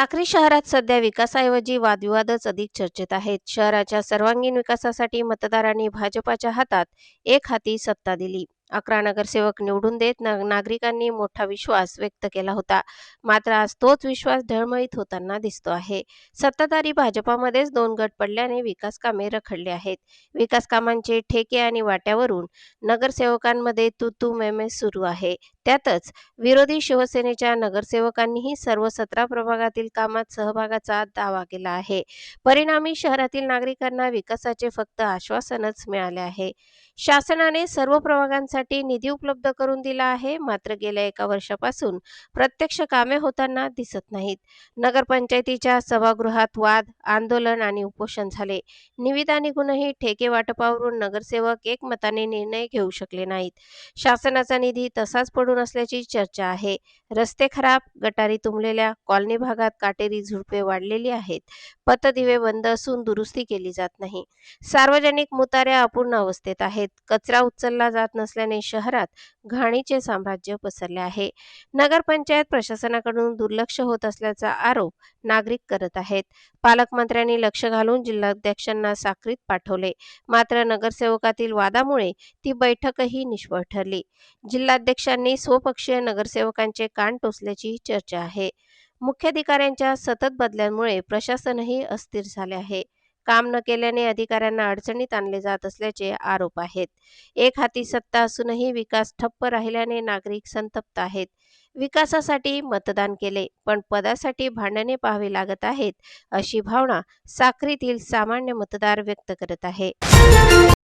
साक्री शहरात सध्या विकासाऐवजी वादविवादच अधिक चर्चेत आहेत. शहराच्या सर्वांगीण विकासासाठी मतदारांनी भाजपाच्या हातात एक हाती सत्ता दिली. अकरा नगरसेवक निवडून देत नागरिकांनी मोठा विश्वास व्यक्त केला होता. मात्र आज तोच विश्वास ढळमळीत होताना दिसतो आहे. सत्ताधारी भाजपामध्येच दोन गट पडल्याने विकास कामे रखडली आहेत. विकास कामांचे ठेके आणि वाट्यावरून नगरसेवकांमध्ये तू तू मेमे सुरू आहे. त्यातच विरोधी शिवसेनेच्या नगरसेवकांनीही सर्व सतरा प्रभागातील कामात सहभागाचा दावा केला आहे. परिणामी शहरातील नागरिकांना विकासाचे फक्त आश्वासनच मिळाले आहे. शासनाने सर्व प्रभागांसाठी निधी उपलब्ध करून दिला आहे. मात्र गेल्या एका वर्षापासून प्रत्यक्ष कामे होताना दिसत नाहीत. नगरपंचायतीच्या सभागृहात वाद आंदोलन आणि उपोषण झाले. निविदा निघूनही ठेके वाटपावरून नगरसेवक एकमताने निर्णय घेऊ शकले नाहीत. शासनाचा निधी तसाच पडून असल्याची चर्चा आहे. रस्ते खराब गटारी तुंबलेल्या कॉलनी भागात काटेरी झुडपे वाढलेली आहेत. पथदिवे बंद असून दुरुस्ती केली जात नाही. सार्वजनिक मुताऱ्या अपूर्ण अवस्थेत आहेत. कचरा उचलला जात नसल्याने शहरात घाणीचे साम्राज्य पसरले आहे. नगरपंचायत प्रशासनाकडून दुर्लक्ष होत असल्याचा आरोप नागरिक करत आहेत. पालकमंत्र्यांनी लक्ष घालून जिल्हाध्यक्षांना साक्रीत पाठवले. मात्र नगरसेवकातील वादामुळे ती बैठकही निष्फळ ठरली. जिल्हाध्यक्षांनी स्वपक्षीय नगरसेवकांचे कान टोचल्याची चर्चा आहे. मुख्याधिकाऱ्यांच्या सतत बदल्यांमुळे प्रशासनही अस्थिर झाले आहे. काम न केल्याने अधिकाऱ्यांना अडचणीत आणले जात असल्याचे आरोप आहेत. एक हाती सत्ता असूनही विकास ठप्प राहिल्याने नागरिक संतप्त आहेत. विकासासाठी मतदान केले पण पदासाठी भांडणे पाहावी लागत आहेत अशी भावना साक्रीतील सामान्य मतदार व्यक्त करत आहे.